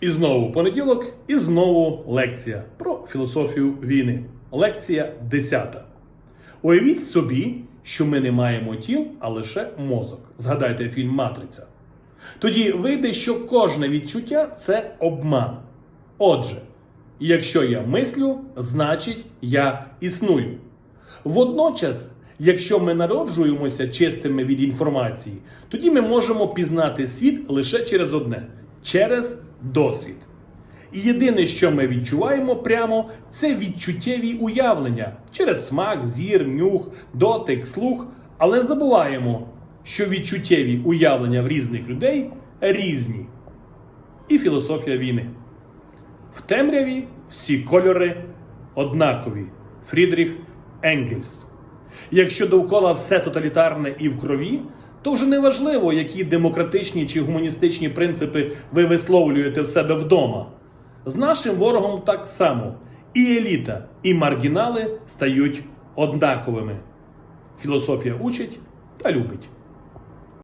І знову понеділок, і знову лекція про філософію війни. Лекція 10. Уявіть собі, що ми не маємо тіл, а лише мозок. Згадайте фільм Матриця. Тоді вийде, що кожне відчуття це обман. Отже, якщо я мислю, значить я існую. Водночас, якщо ми народжуємося чистими від інформації, тоді ми можемо пізнати світ лише через одне через досвід. І єдине, що ми відчуваємо прямо, це відчуттєві уявлення через смак, зір, нюх, дотик, слух. Але забуваємо, що відчуттєві уявлення в різних людей різні. І філософія війни. В темряві всі кольори однакові. Фрідріх Енгельс. Якщо довкола все тоталітарне і в крові, то вже не важливо, які демократичні чи гуманістичні принципи ви висловлюєте в себе вдома. З нашим ворогом так само. І еліта, і маргінали стають однаковими. Філософія учить та любить.